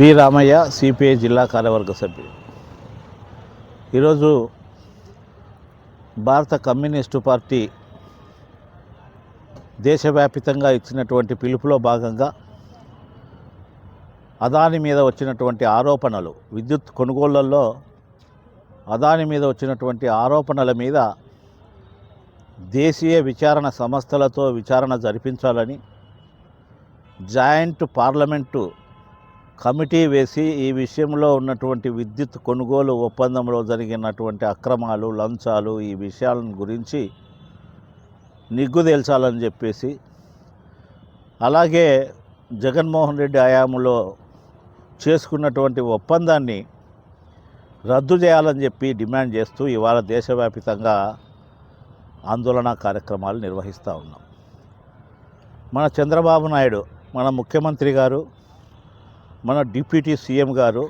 B Ramayya CPI జిల్లా కార్యవర్గ సభ్యుడు. ఈరోజు భారత కమ్యూనిస్టు పార్టీ దేశవ్యాపితంగా ఇచ్చినటువంటి పిలుపులో భాగంగా అదాని మీద వచ్చినటువంటి ఆరోపణలు విద్యుత్ కొనుగోళ్ళలో అదాని మీద వచ్చినటువంటి ఆరోపణల మీద దేశీయ విచారణ సంస్థలతో విచారణ జరిపించాలని జాయింట్ పార్లమెంటు కమిటీ వేసి ఈ విషయంలో ఉన్నటువంటి విద్యుత్ కొనుగోలు ఒప్పందంలో జరిగినటువంటి అక్రమాలు లంచాలు ఈ విషయాలను గురించి నిగ్గు తేల్చాలని చెప్పేసి అలాగే జగన్మోహన్ రెడ్డి హయాంలో చేసుకున్నటువంటి ఒప్పందాన్ని రద్దు చేయాలని చెప్పి డిమాండ్ చేస్తూ ఇవాళ దేశవ్యాపితంగా ఆందోళన కార్యక్రమాలు నిర్వహిస్తూ ఉన్నాం. మన చంద్రబాబు నాయుడు మన ముఖ్యమంత్రి గారు మన డిప్యూటీ సీఎం గారు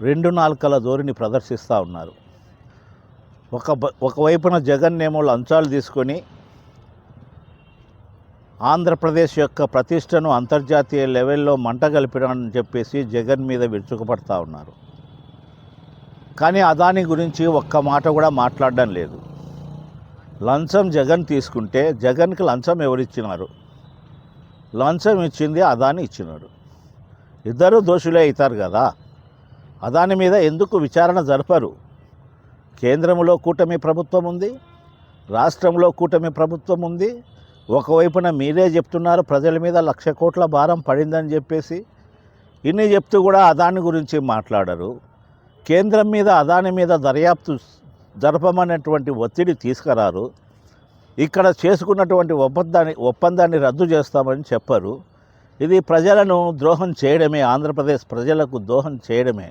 రెండు నాలుకల ధోరణి ప్రదర్శిస్తూ ఉన్నారు. ఒక ఒకవైపున జగన్ ఏమో లంచాలు తీసుకొని ఆంధ్రప్రదేశ్ యొక్క ప్రతిష్టను అంతర్జాతీయ లెవెల్లో మంట కలిపినాడని చెప్పేసి జగన్ మీద విరుచుకుపడతా ఉన్నారు. కానీ అదాని గురించి ఒక్క మాట కూడా మాట్లాడడం లేదు. లంచం జగన్ తీసుకుంటే జగన్కి లంచం ఎవరిచ్చినారు? లంచం ఇచ్చింది అదాని ఇచ్చినాడు. ఇద్దరూ దోషులే అవుతారు కదా. అదాని మీద ఎందుకు విచారణ జరపరు? కేంద్రంలో కూటమి ప్రభుత్వం ఉంది రాష్ట్రంలో కూటమి ప్రభుత్వం ఉంది. ఒకవైపున మీరే చెప్తున్నారు ప్రజల మీద లక్ష కోట్ల భారం పడిందని చెప్పేసి ఇన్ని చెప్తూ కూడా అదాని గురించి మాట్లాడరు. కేంద్రం మీద అదాని మీద దర్యాప్తు జరపమనేటువంటి ఒత్తిడి తీసుకురారు. ఇక్కడ చేసుకున్నటువంటి ఒప్పందాన్ని ఒప్పందాన్ని రద్దు చేస్తామని చెప్పరు. ఇది ప్రజలను ద్రోహం చేయడమే ఆంధ్రప్రదేశ్ ప్రజలకు ద్రోహం చేయడమే.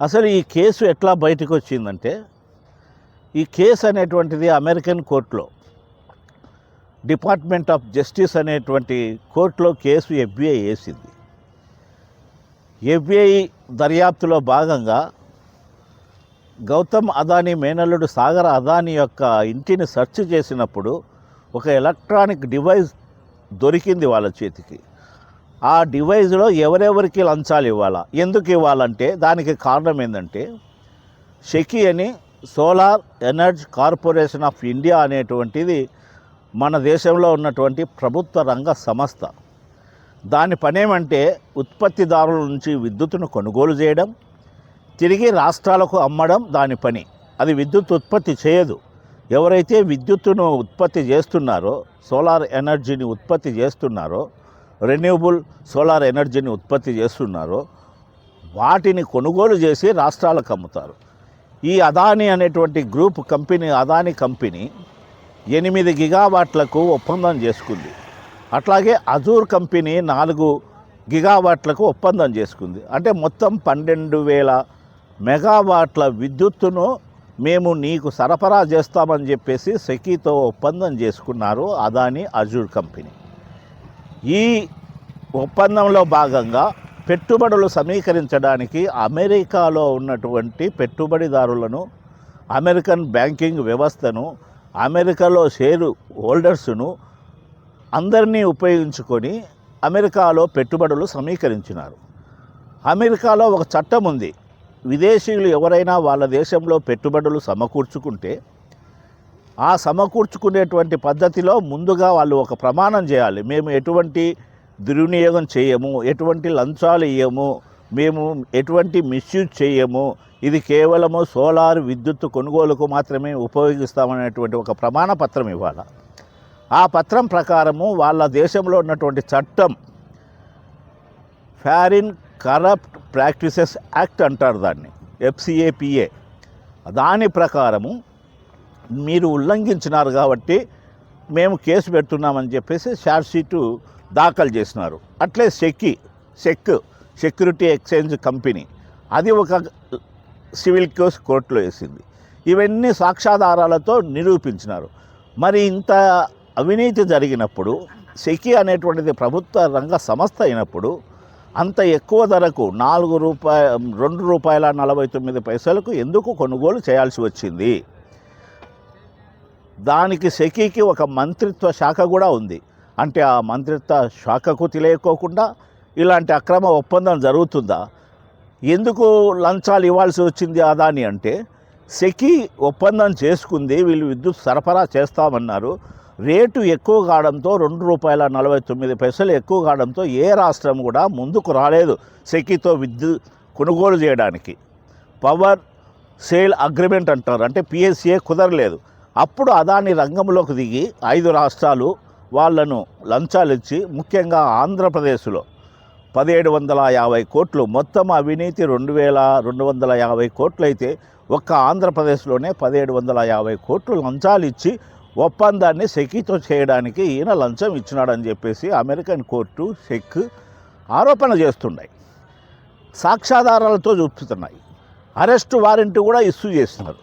అసలు ఈ కేసు ఎట్లా బయటకు వచ్చిందంటే ఈ కేసు అనేటువంటిది అమెరికన్ కోర్టులో డిపార్ట్మెంట్ ఆఫ్ జస్టిస్ అనేటువంటి కోర్టులో కేసు ఎఫ్బిఐ వేసింది. ఎఫ్బిఐ దర్యాప్తులో భాగంగా గౌతమ్ అదానీ మేనల్లుడు సాగర్ అదానీ యొక్క ఇంటిని సెర్చ్ చేసినప్పుడు ఒక ఎలక్ట్రానిక్ డివైస్ దొరికింది వాళ్ళ చేతికి. ఆ డివైస్లో ఎవరెవరికి లంచాలు ఇవ్వాలా? ఎందుకు ఇవ్వాలంటే దానికి కారణం ఏంటంటే షెకి అని solar energy corporation of India అనేటువంటిది మన దేశంలో ఉన్నటువంటి ప్రభుత్వ రంగ సంస్థ. దాని పనేమంటే ఉత్పత్తిదారుల నుంచి విద్యుత్తును కొనుగోలు చేయడం తిరిగి రాష్ట్రాలకు అమ్మడం దాని పని. అది విద్యుత్ ఉత్పత్తి చేయదు. ఎవరైతే విద్యుత్తును ఉత్పత్తి చేస్తున్నారో సోలార్ ఎనర్జీని ఉత్పత్తి చేస్తున్నారో రెన్యూబుల్ సోలార్ ఎనర్జీని ఉత్పత్తి చేస్తున్నారో. వాటిని కొనుగోలు చేసి రాష్ట్రాలకు అమ్ముతారు. ఈ అదాని అనేటువంటి గ్రూప్ కంపెనీ అదాని కంపెనీ ఎనిమిది గిగావాట్లకు ఒప్పందం చేసుకుంది. అట్లాగే అజూర్ కంపెనీ నాలుగు గిగావాట్లకు ఒప్పందం చేసుకుంది. అంటే మొత్తం పన్నెండు వేల మెగావాట్ల విద్యుత్తును మేము నీకు సరఫరా చేస్తామని చెప్పేసి సెకీతో ఒప్పందం చేసుకున్నారు అదాని అజూర్ కంపెనీ. ఈ ఒప్పందంలో భాగంగా పెట్టుబడులు సమీకరించడానికి అమెరికాలో ఉన్నటువంటి పెట్టుబడిదారులను అమెరికన్ బ్యాంకింగ్ వ్యవస్థను అమెరికాలో షేరు హోల్డర్స్ను అందరినీ ఉపయోగించుకొని అమెరికాలో పెట్టుబడులు సమీకరించినారు. అమెరికాలో ఒక చట్టం ఉంది. విదేశీయులు ఎవరైనా వాళ్ళ దేశంలో పెట్టుబడులు సమకూర్చుకుంటే ఆ సమకూర్చుకునేటువంటి పద్ధతిలో ముందుగా వాళ్ళు ఒక ప్రమాణం చేయాలి. మేము ఎటువంటి దుర్వినియోగం చేయము ఎటువంటి లంచాలు ఇయ్యము మేము ఎటువంటి మిస్యూజ్ చేయము ఇది కేవలము సోలార్ విద్యుత్ కొనుగోలుకు మాత్రమే ఉపయోగిస్తామనేటువంటి ఒక ప్రమాణ పత్రం ఇవ్వాలి. ఆ పత్రం ప్రకారము వాళ్ళ దేశంలో ఉన్నటువంటి చట్టం ఫారిన్ కరప్ట్ ప్రాక్టీసెస్ యాక్ట్ అంటారు దాన్ని ఎఫ్సిఏపిఏ దాని ప్రకారము మీరు ఉల్లంఘించినారు కాబట్టి మేము కేసు పెడుతున్నామని చెప్పేసి షార్ట్ షీటు దాఖలు చేసినారు. అట్లే సెక్కి సెక్ సెక్యూరిటీ ఎక్స్చేంజ్ కంపెనీ. అది ఒక సివిల్ కేసు కోర్టులో వేసింది. ఇవన్నీ సాక్ష్యాధారాలతో నిరూపించినారు. మరి ఇంత అవినీతి జరిగినప్పుడు సెకి అనేటువంటిది ప్రభుత్వ రంగ సంస్థ అయినప్పుడు అంత ఎక్కువ ధరకు నాలుగు రూపాయ రెండు రూపాయల నలభై తొమ్మిది పైసలకు ఎందుకు కొనుగోలు చేయాల్సి వచ్చింది? దానికి సెకీకి ఒక మంత్రిత్వ శాఖ కూడా ఉంది. అంటే ఆ మంత్రిత్వ శాఖకు తెలియకోకుండా ఇలాంటి అక్రమ ఒప్పందం జరుగుతుందా? ఎందుకు లంచాలు ఇవ్వాల్సి వచ్చింది అదాని అంటే సెకీ ఒప్పందం చేసుకుంది వీళ్ళు విద్యుత్ సరఫరా చేస్తామన్నారు. రేటు ఎక్కువ కావడంతో రెండు రూపాయల నలభై తొమ్మిది పైసలు ఎక్కువ కావడంతో ఏ రాష్ట్రం కూడా ముందుకు రాలేదు సెకీతో విద్యుత్ కొనుగోలు చేయడానికి. పవర్ సేల్ అగ్రిమెంట్ అంటారు. అంటే పిఎస్సిఏ కుదరలేదు. అప్పుడు అదాని రంగంలోకి దిగి ఐదు రాష్ట్రాలు వాళ్ళను లంచాలు ఇచ్చి ముఖ్యంగా ఆంధ్రప్రదేశ్లో పదిహేడు వందల యాభై కోట్లు మొత్తం అవినీతి రెండు వేల రెండు వందల యాభై కోట్లు అయితే ఒక్క ఆంధ్రప్రదేశ్లోనే పదిహేడు వందల యాభై కోట్లు లంచాలు ఇచ్చి ఒప్పందాన్ని సెకీతో చేయడానికి ఈయన లంచం ఇచ్చినాడని చెప్పేసి అమెరికన్ కోర్టు సెక్ ఆరోపణ చేస్తున్నాయి. సాక్ష్యాధారాలతో చూపుతున్నాయి. అరెస్టు వారెంట్ కూడా ఇష్యూ చేస్తున్నారు.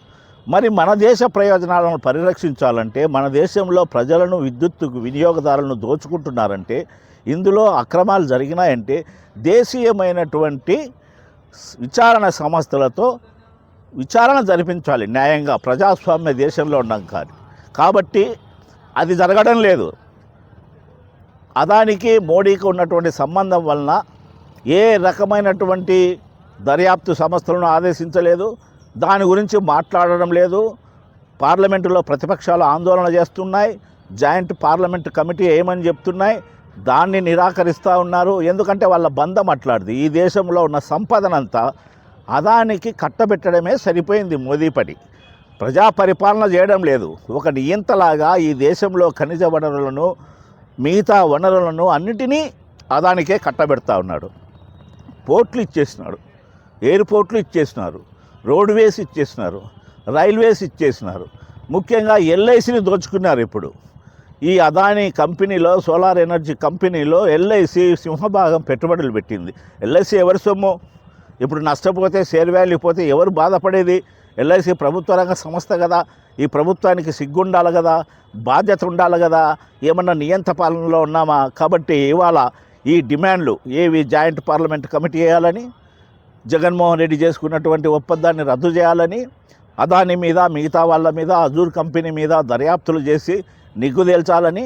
మరి మన దేశ ప్రయోజనాలను పరిరక్షించాలంటే మన దేశంలో ప్రజలను విద్యుత్ వినియోగదారులను దోచుకుంటున్నారంటే ఇందులో అక్రమాలు జరిగినాయంటే దేశీయమైనటువంటి విచారణ సంస్థలతో విచారణ జరిపించాలి న్యాయంగా ప్రజాస్వామ్య దేశంలో ఉన్నాం కానీ. కాబట్టి అది జరగడం లేదు. అదానికి మోడీకి ఉన్నటువంటి సంబంధం వలన ఏ రకమైనటువంటి దర్యాప్తు సంస్థలను ఆదేశించలేదు. దాని గురించి మాట్లాడడం లేదు. పార్లమెంటులో ప్రతిపక్షాలు ఆందోళన చేస్తున్నాయి. జాయింట్ పార్లమెంట్ కమిటీ ఏమని చెప్తున్నాయి? దాన్ని నిరాకరిస్తూ ఉన్నారు. ఎందుకంటే వాళ్ళ బంధం అట్లాడిది ఈ దేశంలో ఉన్న సంపదనంతా అదానికి కట్టబెట్టడమే సరిపోయింది మోదీ పని ప్రజా పరిపాలన చేయడం లేదు. ఒక నియంతలాగా ఈ దేశంలో ఖనిజ వనరులను మిగతా వనరులను అన్నిటినీ అదానికే కట్టబెడతా ఉన్నాడు. పోర్ట్లు ఇచ్చేసినాడు. ఎయిర్పోర్ట్లు ఇచ్చేసినారు. రోడ్వేస్ ఇచ్చేసినారు రైల్వేస్ ఇచ్చేసినారు. ముఖ్యంగా ఎల్ఐసిని దోచుకున్నారు ఇప్పుడు. ఈ అదాని కంపెనీలో సోలార్ ఎనర్జీ కంపెనీలో ఎల్ఐసి సింహభాగం పెట్టుబడులు పెట్టింది. ఎల్ఐసి ఎవరి సొమ్ము? ఇప్పుడు నష్టపోతే షేర్ వాల్యూ పోతే ఎవరు బాధపడేది? ఎల్ఐసి ప్రభుత్వ రంగ సంస్థ కదా. ఈ ప్రభుత్వానికి సిగ్గుండాలి కదా బాధ్యత ఉండాలి కదా. ఏమన్నా నియంత పాలనలో ఉన్నామా? కాబట్టి ఇవాళ ఈ డిమాండ్లు ఏవి జాయింట్ పార్లమెంట్ కమిటీ వేయాలని జగన్మోహన్ రెడ్డి చేసుకున్నటువంటి ఒప్పందాన్ని రద్దు చేయాలని అదాని మీద మిగతా వాళ్ళ మీద అజూర్ కంపెనీ మీద దర్యాప్తులు చేసి నిగ్గు తేల్చాలని